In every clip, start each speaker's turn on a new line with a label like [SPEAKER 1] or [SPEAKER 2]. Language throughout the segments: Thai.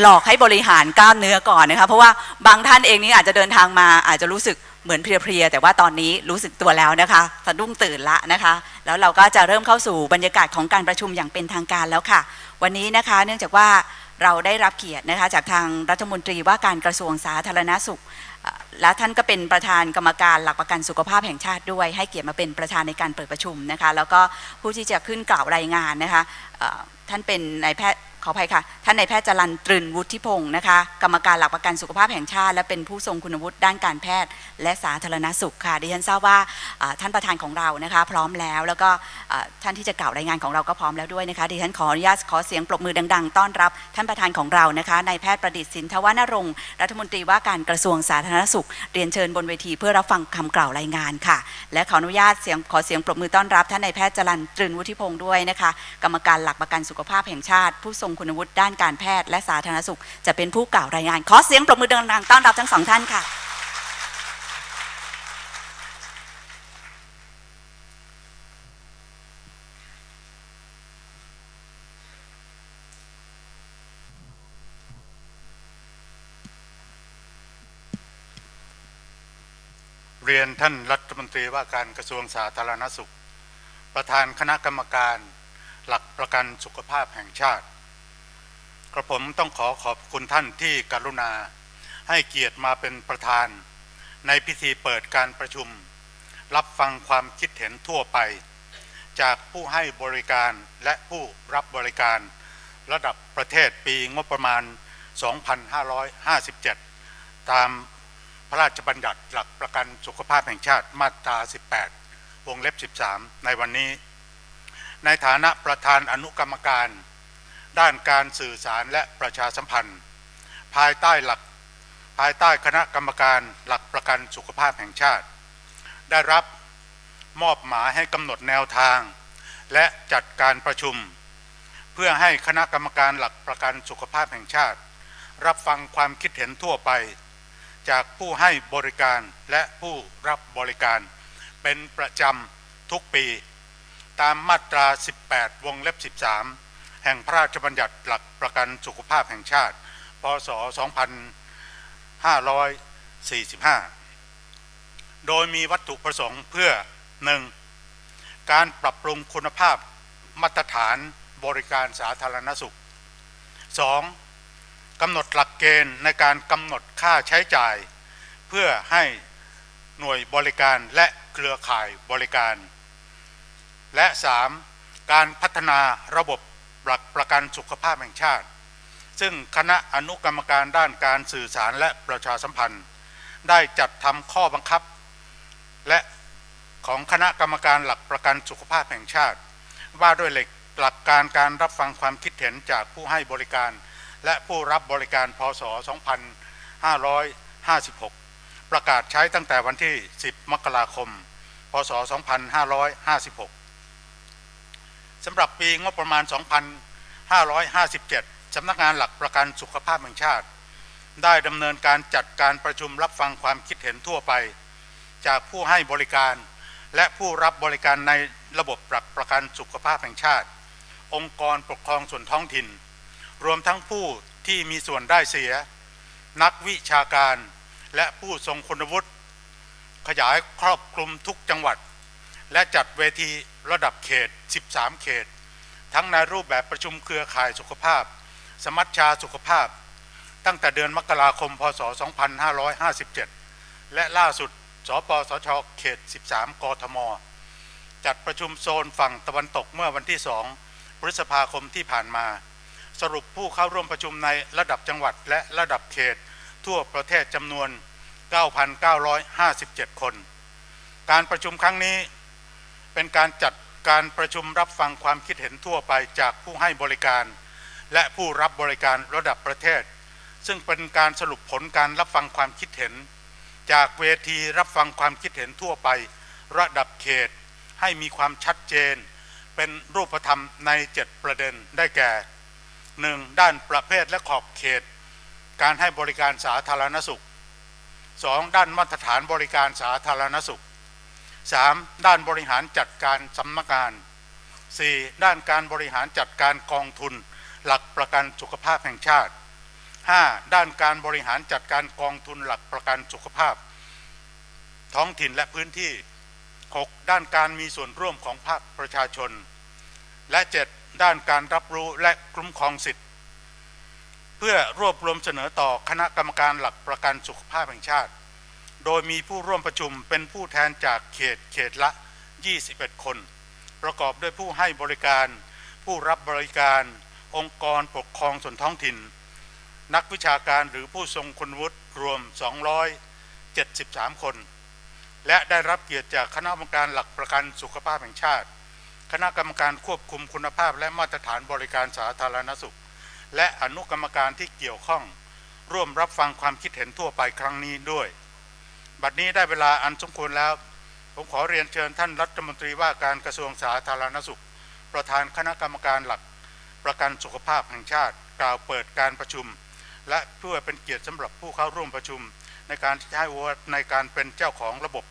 [SPEAKER 1] หลอกให้บริหารกล้ามเนื้อก่อนนะคะเพราะว่าบางท่านเองนี่อาจจะเดินทางมาอาจจะรู้สึกเหมือนเพลียๆแต่ว่าตอนนี้รู้สึกตัวแล้วนะคะสะดุ้งตื่นละนะคะ แล้วเราก็จะเริ่มเข้าสู่บรรยากาศของการประชุมอย่างเป็นทางการแล้วค่ะ วันนี้นะคะ เนื่องจากว่าเราได้รับเกียรตินะคะ จากทางรัฐมนตรีว่าการกระทรวงสาธารณสุข และท่านก็เป็นประธานกรรมการหลักประกันสุขภาพแห่งชาติด้วย ให้เกียรติมาเป็นประธานในการเปิดประชุมนะคะ แล้วก็ผู้ที่จะขึ้นกล่าวรายงานนะคะท่านเป็นนายแพทย์ขออภัยค่ะ ท่านนายแพทย์จรันตรึนวุฒิพงศ์นะคะ กรรมการหลักประกันสุขภาพแห่งชาติ และเป็นผู้ทรงคุณวุฒิด้านการแพทย์ และสาธารณสุขค่ะ ดิฉันทราบว่าท่านประธานของเรานะคะ พร้อมแล้วแล้วก็ท่านที่จะกล่าวรายงานของเราก็พร้อมแล้วด้วยนะคะ ดิฉันขออนุญาตขอเสียงปรบมือดัง ๆ ต้อนรับ ท่านประธานของเรานะคะนายแพทย์ประดิษฐ์สินทวนรงค์รัฐมนตรีว่าการกระทรวงสาธารณสุข เรียนเชิญบนเวทีเพื่อรับฟังคำกล่าวรายงานค่ะ และขออนุญาตเสียงขอเสียงปรบมือต้อนรับ ท่านนายแพทย์จรันตรึนวุฒิพงศ์ด้วยนะคะ กรรมการหลักประกันสุขภาพแห่งชาติผู้ทรงคุณวุฒิด้านการแพทย์และสาธารณสุข จะเป็นผู้กล่าวรายงาน ขอเสียงปรบมือดังๆต้อนรับทั้งสองท่านค่ะ
[SPEAKER 2] เรียนท่านรัฐมนตรีว่าการกระทรวงสาธารณสุข ประธานคณะกรรมการหลักประกันสุขภาพแห่งชาติ กระผมต้องขอขอบคุณท่านที่กรุณา ให้เกียรติมาเป็นประธาน ในพิธีเปิดการประชุม รับฟังความคิดเห็นทั่วไป จากผู้ให้บริการและผู้รับบริการ ระดับประเทศปีงบประมาณ 2557 ตามพระราชบัญญัติหลักประกันสุขภาพแห่งชาติมาตรา 18 วงเล็บ 13 ในวันนี้ ในฐานะประธานอนุกรรมการ ด้านการสื่อสารและประชาสัมพันธ์ ภายใต้หลักภายใต้คณะกรรมการหลักประกันสุขภาพแห่งชาติ ได้รับมอบหมายให้กำหนดแนวทาง และจัดการประชุม เพื่อให้คณะกรรมการหลักประกันสุขภาพแห่งชาติ รับฟังความคิดเห็นทั่วไป จากผู้ให้บริการและผู้รับบริการ เป็นประจำทุกปี ตามมาตรา 18 วงเล็บ 13 แห่งพระราชบัญญัติหลักประกันสุขภาพแห่งชาติ พศ 2545 โดยมีวัตถุประสงค์เพื่อ 1. การปรับปรุงคุณภาพมาตรฐานบริการสาธารณสุข 2. กำหนดหลักเกณฑ์ในการกำหนดค่าใช้จ่าย เพื่อให้หน่วยบริการและเครือข่ายบริการ และ 3. การพัฒนาระบบ หลักประกันสุขภาพแห่งชาติ ซึ่งคณะอนุกรรมการด้านการสื่อสารและประชาสัมพันธ์ ได้จัดทำข้อบังคับ และของคณะกรรมการหลักประกันสุขภาพแห่งชาติ ว่าด้วยหลักการการรับฟังความคิดเห็นจากผู้ให้บริการ และผู้รับบริการพศ 2556 ประกาศใช้ตั้งแต่วันที่ 10 มกราคม พศ 2556 สำหรับปีงบประมาณ 2557 สำนักงานหลักประกันสุขภาพแห่งชาติ ได้ดำเนินการจัดการประชุมรับฟังความคิดเห็นทั่วไป จากผู้ให้บริการ และผู้รับบริการในระบบหลักประกันสุขภาพแห่งชาติ องค์กรปกครองส่วนท้องถิ่น รวมทั้งผู้ที่มีส่วนได้เสีย นักวิชาการ และผู้ทรงคุณวุฒิขยายครอบคลุมทุกจังหวัด และจัดเวทีระดับเขต 13 เขต ทั้งในรูปแบบประชุมเครือข่ายสุขภาพ สมัชชาสุขภาพ ตั้งแต่เดือนมกราคม พศ 2557 และล่าสุด สปสช เขต 13 กทม จัดประชุมโซนฝั่งตะวันตกเมื่อวันที่ 2 พฤษภาคมที่ผ่านมา สรุปผู้เข้าร่วมประชุมในระดับจังหวัดและระดับเขต ทั่วประเทศจำนวน 9,957 คน การประชุมครั้งนี้ เป็นการจัดการประชุมรับฟังความคิดเห็นทั่วไปจากผู้ให้บริการ และผู้รับบริการระดับประเทศ ซึ่งเป็นการสรุปผลการรับฟังความคิดเห็น จากเวทีรับฟังความคิดเห็นทั่วไป ระดับเขต ให้มีความชัดเจน เป็นรูปธรรมใน 7 ประเด็นได้แก่ 1. ด้านประเภทและขอบเขต การให้บริการสาธารณสุข 2. ด้านมาตรฐานบริการสาธารณสุข 3. ด้านบริหารจัดการสำนักงาน 4. ด้านการบริหารจัดการกองทุน หลักประกันสุขภาพแห่งชาติ 5. ด้านการบริหารจัดการกองทุนหลักประกันสุขภาพ ท้องถิ่นและพื้นที่ 6. ด้านการมีส่วนร่วมของภาคประชาชน และ 7. ด้านการรับรู้และคุ้มครองสิทธิเพื่อรวบรวมเสนอต่อคณะกรรมการหลักประกันสุขภาพแห่งชาติ โดยมีผู้ร่วมประชุมเป็นผู้แทนจากเขตเขตละ 21 คน ประกอบด้วยผู้ให้บริการ ผู้รับบริการ องค์กรปกครองส่วนท้องถิ่น นักวิชาการหรือผู้ทรงคุณวุฒิรวม 273 คน และได้รับเกียรติจากคณะกรรมการหลักประกันสุขภาพแห่งชาติ คณะกรรมการควบคุมคุณภาพและมาตรฐานบริการสาธารณสุข และอนุกรรมการที่เกี่ยวข้อง ร่วมรับฟังความคิดเห็นทั่วไปครั้งนี้ด้วย บัดนี้ได้เวลาอันสมควรแล้ว ผมขอเรียนเชิญท่านรัฐมนตรีว่าการกระทรวงสาธารณสุข ประธานคณะกรรมการหลักประกันสุขภาพแห่งชาติ กล่าวเปิดการประชุม และเพื่อเป็นเกียรติสำหรับผู้เข้าร่วมประชุม ในการที่ให้วตในการเป็นเจ้าของระบบ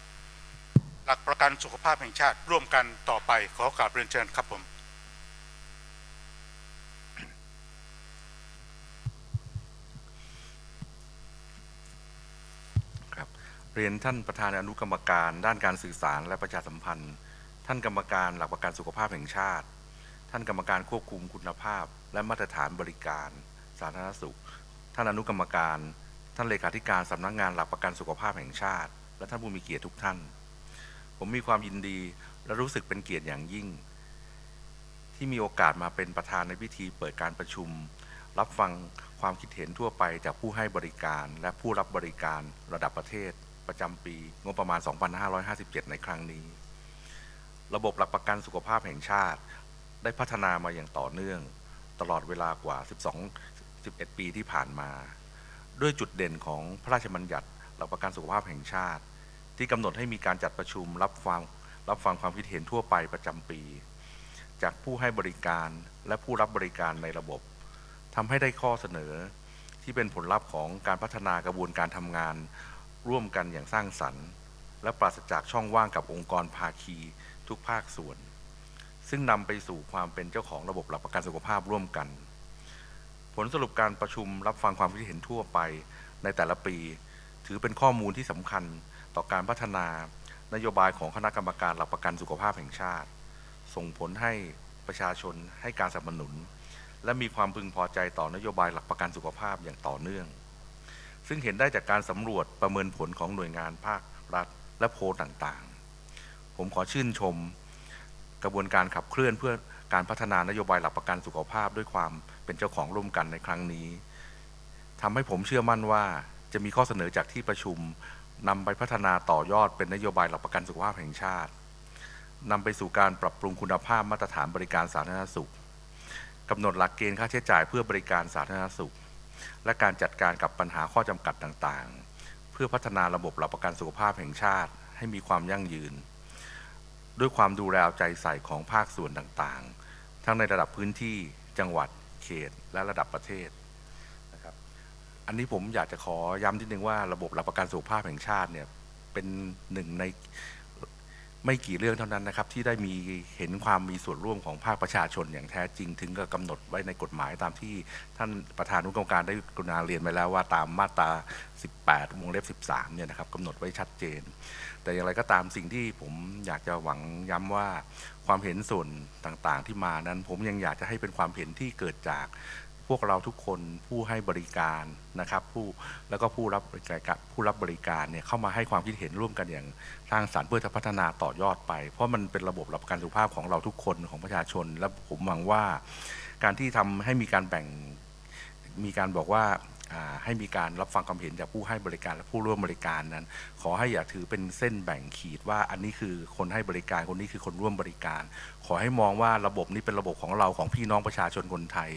[SPEAKER 2] หลักประกันสุขภาพแห่งชาติร่วมกันต่อไปขอกราบเรียนเชิญครับผม
[SPEAKER 3] ครับ เรียนท่านประธานอนุกรรมการด้านการสื่อสารและประชาสัมพันธ์ ท่านกรรมการหลักประกันสุขภาพแห่งชาติ ท่านกรรมการควบคุมคุณภาพ และมาตรฐานบริการ สาธารณสุข ท่านอนุกรรมการ ท่านเลขาธิการสำนักงานหลักประกันสุขภาพแห่งชาติ และท่านผู้มีเกียรติทุกท่าน ผมมีความยินดีและรู้สึกเป็นเกียรติอย่างยิ่ง ที่มีโอกาสมาเป็นประธานในพิธีเปิดการประชุม รับฟังความคิดเห็นทั่วไปจากผู้ให้บริการและผู้รับบริการระดับประเทศ ประจำปีงบประมาณ 2557 ในครั้งนี้ ระบบหลักประกันสุขภาพแห่งชาติ ได้พัฒนามาอย่างต่อเนื่อง ตลอดเวลากว่า 12 11 ปีที่ผ่านมา ด้วยจุดเด่นของพระราชบัญญัติหลักประกันสุขภาพแห่งชาติ ที่กำหนดให้มีการจัดประชุมรับฟังรับฟังความคิดเห็นทั่วไปประจำปี จากผู้ให้บริการและผู้รับบริการในระบบทำให้ได้ข้อเสนอที่เป็นผลลัพธ์ของการพัฒนากระบวนการทำงาน ร่วมกันอย่างสร้างสรรค์ และปราศจากช่องว่างกับองค์กรภาคีทุกภาคส่วน ซึ่งนำไปสู่ความเป็นเจ้าของระบบหลักประกันสุขภาพร่วมกัน ผลสรุปการประชุมรับฟังความคิดเห็นทั่วไปในแต่ละปี ถือเป็นข้อมูลที่สำคัญต่อการพัฒนานโยบายของคณะกรรมการหลักประกันสุขภาพแห่งชาติ ส่งผลให้ประชาชนให้การสนับสนุน และมีความพึงพอใจต่อนโยบายหลักประกันสุขภาพอย่างต่อเนื่อง ซึ่งเห็นได้จากการสำรวจประเมินผลของหน่วยงานภาครัฐ และโพลต่างๆ ผมขอชื่นชมกระบวนการขับเคลื่อนเพื่อการพัฒนานโยบายหลักประกันสุขภาพด้วยความเป็นเจ้าของร่วมกันในครั้งนี้ทำให้ผมเชื่อมั่นว่าจะมีข้อเสนอจากที่ประชุมนำไปพัฒนาต่อยอดเป็นนโยบายหลักประกันสุขภาพแห่งชาตินำไปสู่การปรับปรุงคุณภาพมาตรฐานบริการสาธารณสุขกำหนดหลักเกณฑ์ค่าใช้จ่ายเพื่อบริการสาธารณสุข และการจัดการกับปัญหาข้อจำกัดต่างๆ เพื่อพัฒนาระบบหลักประกันสุขภาพแห่งชาติ ให้มีความยั่งยืน ด้วยความดูแลเอาใจใส่ของภาคส่วนต่างๆ ทั้งในระดับพื้นที่จังหวัดเขตและระดับประเทศนะครับอันนี้ผมอยากจะขอย้ำนิดนึงว่าระบบหลักประกันสุขภาพแห่งชาติเนี่ยเป็นหนึ่งใน ไม่กี่เรื่องเท่านั้นนะครับ ที่ได้มีเห็นความมีส่วนร่วมของภาคประชาชนอย่างแท้จริง ถึงกับกำหนดไว้ในกฎหมายตามที่ท่านประธานนุกรรมการได้กรุณาเรียนไปแล้วว่าตามมาตรา 18 วงเล็บ 13 เนี่ยนะครับกำหนดไว้ชัดเจน แต่อย่างไรก็ตามสิ่งที่ผมอยากจะหวังย้ำว่าความเห็นส่วนต่างๆ ที่มานั้น ผมยังอยากจะให้เป็นความเห็นที่เกิดจาก พวกเราทุกคนผู้ให้บริการนะครับผู้แล้วก็ผู้รับบริการผู้รับบริการเนี่ยเข้ามาให้ความคิดเห็นร่วมกันอย่างสร้างสรรค์เพื่อจะพัฒนาต่อยอดไป เพราะมันเป็นระบบรับการสุขภาพของเราทุกคนของประชาชน และผมหวังว่า การที่ทำให้มีการแบ่งมีการบอกว่า ให้มีการรับฟังความเห็นจากผู้ให้บริการและผู้ร่วมบริการนั้น ขอให้อย่าถือเป็นเส้นแบ่งขีดว่าอันนี้คือคนให้บริการคนนี้คือคนร่วมบริการ ขอให้มองว่าระบบนี้เป็นระบบของเราของพี่น้องประชาชนคนไทย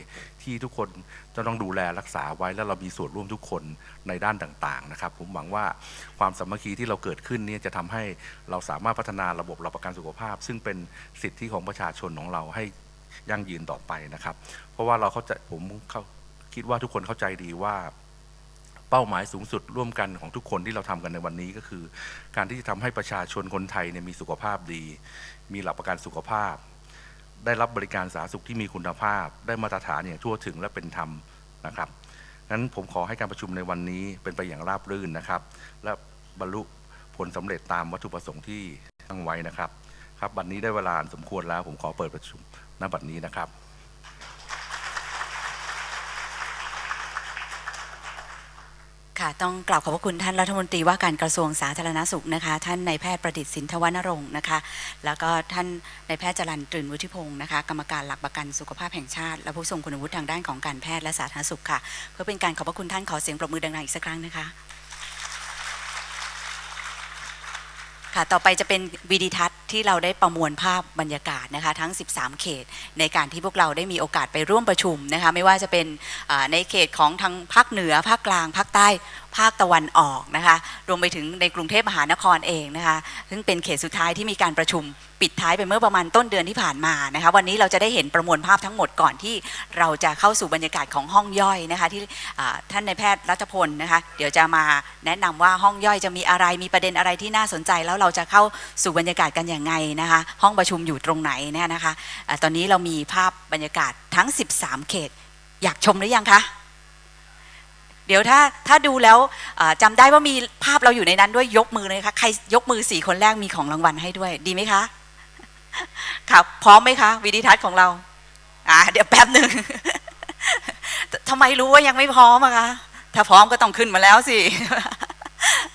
[SPEAKER 3] ที่ทุกคนจะต้องดูแลรักษาไว้และเรามีส่วนร่วมทุกคนในด้านต่างๆนะครับ ผมหวังว่าความสามัคคีที่เราเกิดขึ้นนี่จะทำให้เราสามารถพัฒนาระบบหลักประกันสุขภาพ ซึ่งเป็นสิทธิของประชาชนของเราให้ยั่งยืนต่อไปนะครับ เพราะว่าเราเข้าใจผมเข้า คิดว่าทุกคนเข้าใจดีว่าเป้าหมายสูงสุดร่วมกันของทุกคนที่เราทำกันในวันนี้ก็คือ การที่จะทำให้ประชาชนคนไทยเนี่ยมีสุขภาพดี มีหลักประกันสุขภาพ ได้รับบริการสาธารณสุขที่มีคุณภาพ ได้มาตรฐานอย่างทั่วถึงและเป็นธรรมนะครับงั้นผมขอให้การประชุมในวันนี้เป็นไปอย่างราบรื่นนะครับ และบรรลุผลสำเร็จตามวัตถุประสงค์ที่ตั้งไว้นะครับ ครับบัดนนี้ได้เวลาสมควรแล้ว ผมขอเปิดประชุมณบัดนี้นะครับ
[SPEAKER 1] ค่ะต้องกล่าวขอบพระคุณท่านรัฐมนตรีว่าการกระทรวงสาธารณสุขนะคะ ท่านนายแพทย์ประดิษฐ์สินทวนรงค์นะคะ แล้วก็ท่านนายแพทย์จรันตรื่นวุฒิพงศ์นะคะ กรรมการหลักประกันสุขภาพแห่งชาติ และผู้ทรงคุณวุฒิทางด้านของการแพทย์และสาธารณสุขค่ะ เพื่อเป็นการขอบพระคุณท่านขอเสียงปรบมือดังๆอีกสักครั้งนะคะ ค่ะต่อไปจะเป็นวิดีทัศน์ ที่เราได้ประมวลภาพบรรยากาศนะคะทั้ง 13 เขต ในการที่พวกเราได้มีโอกาสไปร่วมประชุมนะคะไม่ว่าจะเป็นในเขตของทางภาคเหนือภาคกลางภาคใต้ภาคตะวันออกนะคะรวมไปถึงในกรุงเทพมหานครเองนะคะซึ่งเป็นเขตสุดท้ายที่มีการประชุมปิดท้ายไปเมื่อประมาณต้นเดือนที่ผ่านมานะคะวันนี้เราจะได้เห็นประมวลภาพทั้งหมดก่อนที่เราจะเข้าสู่บรรยากาศของห้องย่อยนะคะที่ท่านนายแพทย์รัฐพลนะคะเดี๋ยวจะมาแนะนำว่าห้องย่อยจะมีอะไรมีประเด็นอะไรที่น่าสนใจ แล้วเราจะเข้าสู่บรรยากาศกันอย่างไงนะคะ ห้องประชุมอยู่ตรงไหนเนี่ยนะคะอาตอนนี้เรามีภาพบรรยากาศทั้ง 13 เขต อยากชมหรือยังคะ เดี๋ยวถ้าถ้าดูแล้วอ่าจำได้ว่ามีภาพเราอยู่ในนั้นด้วยยกมือเลยค่ะใครยกมือสี่คนแรกมีของรางวัลให้ด้วยดีไหมคะครับพร้อมไหมคะวิดีทัศน์ของเราอ่าเดี๋ยวแป๊บหนึ่งทำไมรู้ว่ายังไม่พร้อมอะคะถ้าพร้อมก็ต้องขึ้นมาแล้วสิ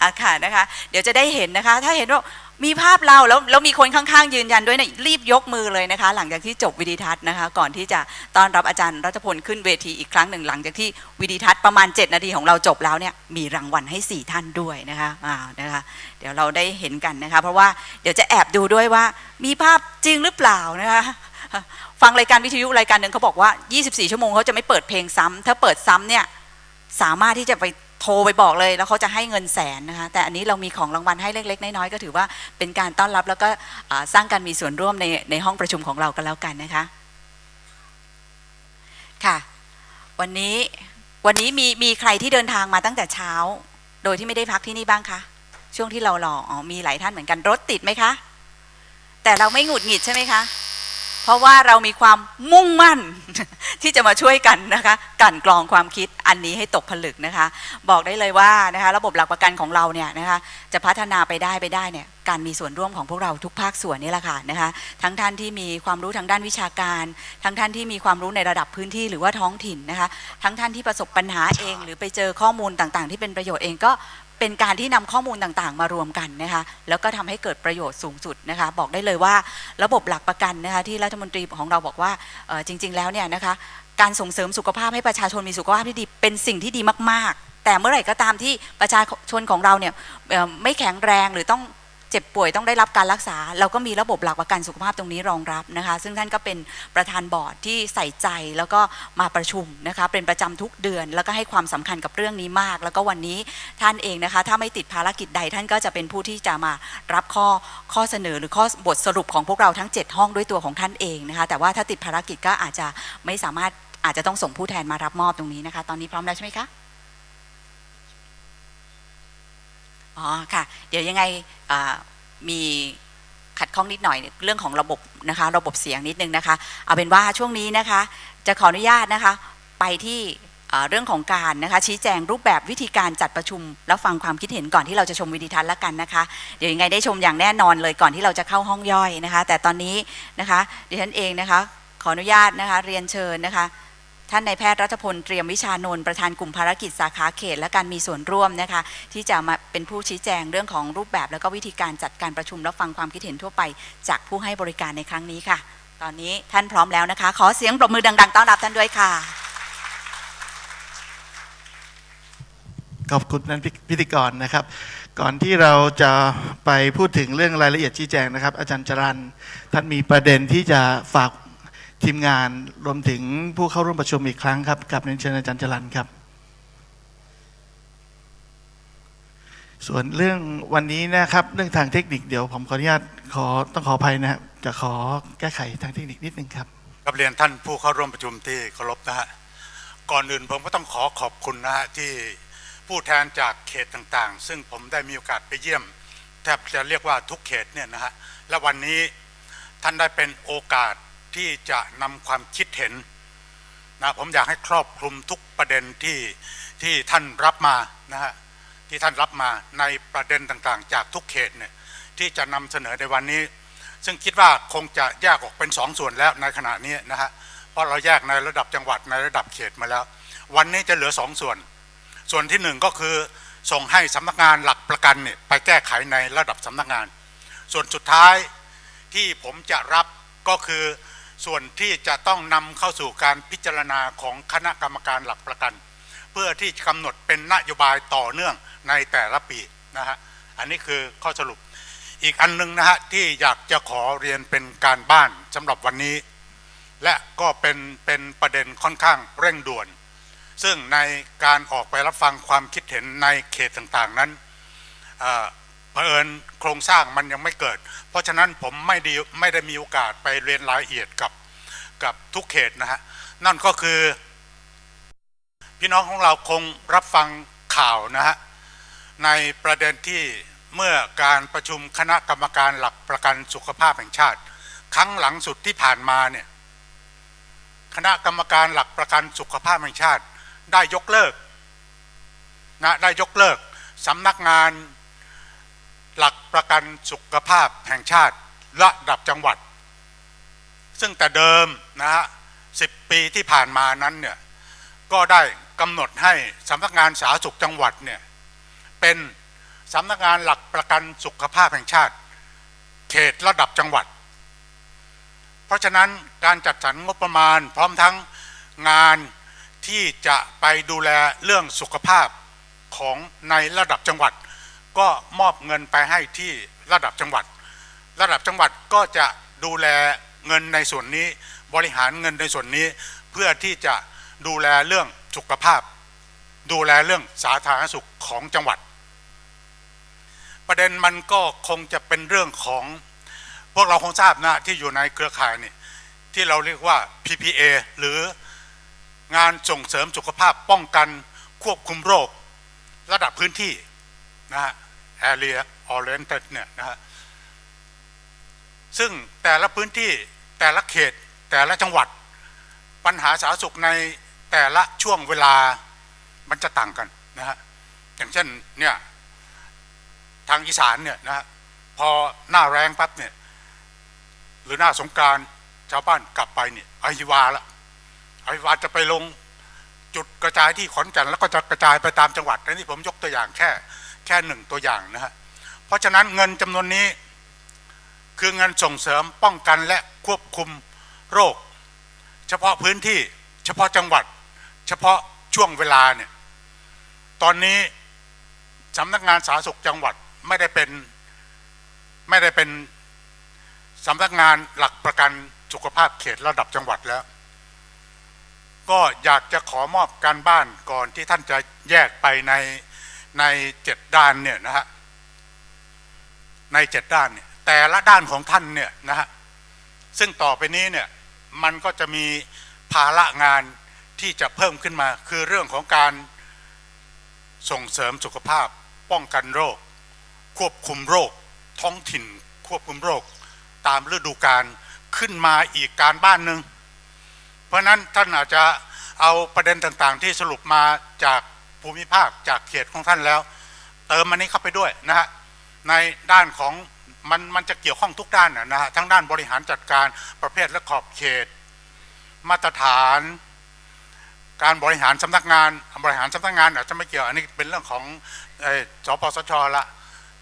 [SPEAKER 1] อาค่ะนะคะ เดี๋ยวจะได้เห็นนะคะ ถ้าเห็นว่า มีภาพเราแล้วแล้วมีคนข้างๆ ยืนยันด้วยนะรีบยกมือเลยนะคะ หลังจากที่จบวิดีทัศน์นะคะ ก่อนที่จะต้อนรับอาจารย์รัชพลขึ้นเวทีอีกครั้งหนึ่งหลังจากที่วิดีทัศน์ประมาณ 7 นาทีของเราจบแล้วเนี่ยมีรางวัลให้ 4 ท่านด้วยนะคะอ่านะคะ เดี๋ยวเราได้เห็นกันนะคะ เพราะว่าเดี๋ยวจะแอบดูด้วยว่า มีภาพจริงหรือเปล่านะคะฟังรายการวิทยุรายการหนึ่งเขาบอกว่า 24 ชั่วโมงเขาจะไม่เปิดเพลงซ้ำถ้าเปิดซ้ำเนี่ยสามารถที่จะไป โทรไปบอกเลยแล้วเขาจะให้เงินแสนนะคะแต่อันนี้เรามีของรางวัลให้เล็กๆน้อยๆก็ถือว่าเป็นการต้อนรับแล้วก็สร้างการมีส่วนร่วมในในห้องประชุมของเรากันแล้วกันนะคะค่ะ วันนี้วันนี้มีมีใครที่เดินทางมาตั้งแต่เช้า โดยที่ไม่ได้พักที่นี่บ้างคะช่วงที่เรารออ๋อมีหลายท่านเหมือนกันรถติดไหมคะ แต่เราไม่หงุดหงิดใช่ไหมคะ เพราะว่าเรามีความมุ่งมั่นที่จะมาช่วยกันนะคะกันกรองความคิดอันนี้ให้ตกผลึกนะคะ บอกได้เลยว่านะคะระบบหลักประกันของเราเนี่ยนะคะจะพัฒนาไปได้ไปได้เนี่ย การมีส่วนร่วมของพวกเราทุกภาคส่วนนี่แหละค่ะนะคะทั้งท่านที่มีความรู้ทางด้านวิชาการ ทั้งท่านที่มีความรู้ในระดับพื้นที่หรือว่าท้องถิ่นนะคะทั้งท่านที่ประสบปัญหาเอง หรือไปเจอข้อมูลต่างๆ ที่เป็นประโยชน์เองก็เป็นการที่นำข้อมูลต่างๆ มารวมกันนะคะแล้วก็ทำให้เกิดประโยชน์สูงสุดนะคะบอกได้เลยว่าระบบหลักประกันนะคะที่รัฐมนตรีของเราบอกว่าจริง ๆ แล้วเนี่ยนะคะการส่งเสริมสุขภาพให้ประชาชนมีสุขภาพที่ดีเป็นสิ่งที่ดีมาก ๆ แต่เมื่อไหร่ก็ตามที่ประชาชนของเราเนี่ยไม่แข็งแรงหรือต้อง เจ็บป่วยต้องได้รับการรักษา เราก็มีระบบหลักประกันสุขภาพตรงนี้รองรับนะคะ ซึ่งท่านก็เป็นประธานบอร์ดที่ใส่ใจแล้วก็มาประชุมนะคะ เป็นประจำทุกเดือน แล้วก็ให้ความสำคัญกับเรื่องนี้มาก แล้วก็วันนี้ท่านเองนะคะ ถ้าไม่ติดภารกิจใด ท่านก็จะเป็นผู้ที่จะมารับข้อข้อเสนอหรือข้อบทสรุปของพวกเราทั้ง 7 ห้องด้วยตัวของท่านเองนะคะ แต่ว่าถ้าติดภารกิจก็อาจจะไม่สามารถอาจจะต้องส่งผู้แทนมารับมอบตรงนี้นะคะ ตอนนี้พร้อมแล้วใช่ไหมคะ อ๋อค่ะ เดี๋ยวยังไงมีขัดข้องนิดหน่อยเรื่องของระบบนะคะ ระบบเสียงนิดนึงนะคะ เอาเป็นว่าช่วงนี้นะคะ จะขออนุญาตนะคะ ไปที่เรื่องของการนะคะชี้แจงรูปแบบวิธีการจัดประชุม แล้วฟังความคิดเห็นก่อนที่เราจะชมวิดีทัศน์แล้วกันนะคะ เดี๋ยวยังไงได้ชมอย่างแน่นอนเลยก่อนที่เราจะเข้าห้องย่อยนะคะ แต่ตอนนี้นะคะดิฉันเองนะคะ ขออนุญาตนะคะเรียนเชิญนะคะ ท่านนายแพทย์รัฐพลเตรียมวิชานนท์ประธานกลุ่มภารกิจสาขาเขต และการมีส่วนร่วมนะคะที่จะมาเป็นผู้ชี้แจงเรื่องของรูปแบบ แล้วก็วิธีการจัดการประชุมรับฟังความคิดเห็นทั่วไป จากผู้ให้บริการในครั้งนี้ค่ะ ตอนนี้ท่านพร้อมแล้วนะคะ ขอเสียงปรบมือดัง ๆ ต้อนรับท่านด้วยค่ะ
[SPEAKER 4] ขอบคุณท่านพิธีกรนะครับ ก่อนที่เราจะไปพูดถึงเรื่องรายละเอียดชี้แจงนะครับ อาจารย์จรันท่านมีประเด็นที่จะฝาก ทีมงานรวมถึงผู้เข้าร่วมประชุมอีกครั้งครับกับเรียนเชิญอาจารย์จรันครับ ส่วนเรื่องวันนี้นะครับ เรื่องทางเทคนิคเดี๋ยวผมขออนุญาตขอต้องขออภัยนะครับจะขอแก้ไขทางเทคนิคนิดนึงครับ
[SPEAKER 2] กับเรียนท่านผู้เข้าร่วมประชุมที่เคารพนะฮะก่อนอื่นผมก็ต้องขอขอบคุณนะฮะที่ผู้แทนจากเขตต่างๆ ซึ่งผมได้มีโอกาสไปเยี่ยม แทบจะเรียกว่าทุกเขตเนี่ยนะฮะและวันนี้ท่านได้เป็นโอกาส ที่จะนำความคิดเห็นนะผมอยากให้ครอบคลุมทุกประเด็นที่ที่ท่านรับมานะฮะที่ท่านรับมาในประเด็นต่างๆ จากทุกเขตเนี่ยที่จะนำเสนอในวันนี้ ซึ่งคิดว่าคงจะแยกออกเป็นสองส่วนแล้วในขณะนี้นะฮะเพราะเราแยกในระดับจังหวัดในระดับเขตมาแล้ว วันนี้จะเหลือสองส่วน ส่วนที่หนึ่งก็คือส่งให้สำนักงานหลักประกันเนี่ยไปแก้ไขในระดับสำนักงาน ส่วนสุดท้ายที่ผมจะรับก็คือ ส่วนที่จะต้องนำเข้าสู่การพิจารณาของคณะกรรมการหลักประกัน เพื่อที่จะกำหนดเป็นนโยบายต่อเนื่องในแต่ละปีนะฮะอันนี้คือข้อสรุปอีกอันหนึงนะฮะที่อยากจะขอเรียนเป็นการบ้านสำหรับวันนี้ และก็เป็นเป็นประเด็นค่อนข้างเร่งด่วน ซึ่งในการออกไปรับฟังความคิดเห็นในเขตต่างๆนั้นอ ผอิญโครงสร้างมันยังไม่เกิด เพราะฉะนั้นผมไม่ได้ไม่ได้มีโอกาสไปเรียนรายละเอียดกับกับทุกเขตนะฮะนั่นก็คือ พี่น้องของเราคงรับฟังข่าวนะฮะในประเด็นที่เมื่อการประชุมคณะกรรมการหลักประกันสุขภาพแห่งชาติ ครั้งหลังสุดที่ผ่านมาเนี่ยคณะกรรมการหลักประกันสุขภาพแห่งชาติ ได้ยกเลิกนะได้ยกเลิกสำนักงาน หลักประกันสุขภาพแห่งชาติระดับจังหวัด ซึ่งแต่เดิมนะฮะสิปีที่ผ่านมานั้นเนี่ยก็ได้กำหนดให้สำนักงานสาธารณสุขจังหวัดเนี่ยเป็นสำนักงานหลักประกันสุขภาพแห่งชาติ เขตระดับจังหวัด เพราะฉะนั้นการจัดสรรงบประมาณพร้อมทั้งงานที่จะไปดูแลเรื่องสุขภาพของในระดับจังหวัด ก็มอบเงินไปให้ที่ระดับจังหวัด ระดับจังหวัดก็จะดูแลเงินในส่วนนี้บริหารเงินในส่วนนี้ เพื่อที่จะดูแลเรื่องสุขภาพ ดูแลเรื่องสาธารณสุขของจังหวัด ประเด็นมันก็คงจะเป็นเรื่องของพวกเราคงทราบนะที่อยู่ในเครือข่ายนี่ที่เราเรียกว่า PPA หรืองานส่งเสริมสุขภาพป้องกันควบคุมโรค ระดับพื้นที่นะฮะ area oriented เนี่ยนะฮะซึ่งแต่ละพื้นที่แต่ละเขตแต่ละจังหวัด ปัญหาสาธารณสุขในแต่ละช่วงเวลามันจะต่างกันนะฮะอย่างเช่นเนี่ยทางอีสานเนี่ยนะฮะพอหน้าแรงปั๊บเนี่ยหรือหน้าสงการชาวบ้านกลับไปเนี่ยอหิวาละอหิวาจะไปลงจุดกระจายที่ขอนแก่นแล้วก็จะกระจายไปตามจังหวัดอันนี้ผมยกตัวอย่างแค่ แค่หนึ่งตัวอย่างนะฮะเพราะฉะนั้นเงินจำนวนนี้คือเงินส่งเสริมป้องกันและควบคุมโรค เฉพาะพื้นที่เฉพาะจังหวัด เฉพาะช่วงเวลาเนี่ยตอนนี้สำนักงานสาธารณสุขจังหวัดไม่ได้เป็นไม่ได้เป็นสำนักงานหลักประกันสุขภาพเขตระดับจังหวัดแล้ว ก็อยากจะขอมอบการบ้านก่อนที่ท่านจะแยกไปใน ในเจ็ดด้านเนี่ยนะฮะในเจ็ดด้านเนี่ยแต่ละด้านของท่านเนี่ยนะฮะซึ่งต่อไปนี้เนี่ยมันก็จะมีภาระงานที่จะเพิ่มขึ้นมา คือเรื่องของการส่งเสริมสุขภาพ ป้องกันโรค ควบคุมโรค ท้องถิ่น ควบคุมโรค ตามฤดูกาลขึ้นมาอีกการบ้านหนึ่งเพราะฉะนั้นท่านอาจจะเอาประเด็นต่างๆ ที่สรุปมาจาก ภูมิภาคจากเขตของท่านแล้ว เติมมันนี้เข้าไปด้วยนะฮะในด้านของมันมันจะเกี่ยวข้องทุกด้านนะฮะทั้งด้านบริหารจัดการประเภทและขอบเขต มาตรฐาน การบริหารสำนักงานบริหารสำนักงานอาจจะไม่เกี่ยวอันนี้เป็นเรื่องของสปสชละ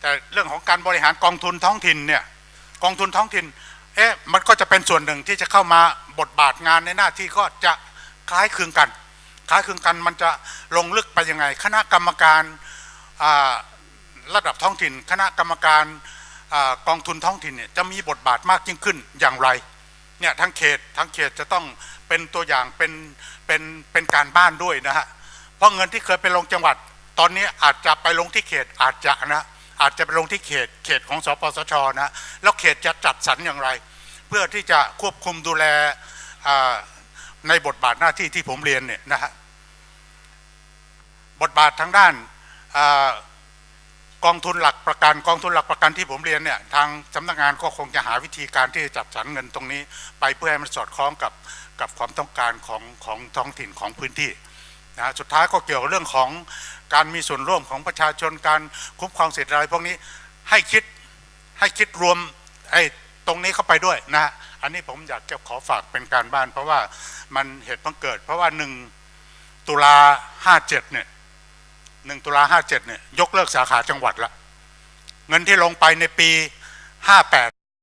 [SPEAKER 2] แต่เรื่องของการบริหารกองทุนท้องถิ่นเนี่ยกองทุนท้องถิ่นเอ๊ะมันก็จะเป็นส่วนหนึ่งที่จะเข้ามาบทบาทงานในหน้าที่ก็จะคล้ายคลึงกัน คล้ายคลึงกันมันจะลงลึกไปยังไง คณะกรรมการระดับท้องถิ่น คณะกรรมการอกองทุนท้องถิ่นเนี่ยจะมีบทบาทมากยิ่งขึ้นอย่างไรเนี่ยทั้งเขตทั้งเขตจะต้องเป็นตัวอย่างเป็นเป็นเป็นการบ้านด้วยนะฮะเพราะเงินที่เคยไปลงจังหวัด ตอนนี้อาจจะไปลงที่เขตอาจจะนะอาจจะไปลงที่เขตเขตของสปสชนะแล้วเขตจะจัดสรรอย่างไร เพื่อที่จะควบคุมดูแล ในบทบาทหน้าที่ที่ผมเรียนเนี่ยนะฮะบทบาททางด้านอกองทุนหลักประกันกองทุนหลักประกันที่ผมเรียนเนี่ยทางสำนักงานก็คงจะหาวิธีการที่จะจัดสรรเงินตรงนี้ ไปเพื่อให้มันสอดคล้องกับกับความต้องการของของท้องถิ่นของพื้นที่นะสุดท้ายก็เกี่ยวกับเรื่องของการมีส่วนร่วมของประชาชนการคุ้มครองสิทธิอะไรพวกนี้ให้คิดให้คิดรวมไอ้ตรงนี้เข้าไปด้วยนะฮะ อันนี้ผมอยากจะขอฝากเป็นการบ้าน เพราะว่ามันเหตุเพิ่งเกิด เพราะว่าหนึ่งตุลาห้าเจ็ดเนี่ยหนึ่งตุลาห้าเจ็ดเนี่ยยกเลิกสาขาจังหวัดละเงินที่ลงไปในปีห้าแปด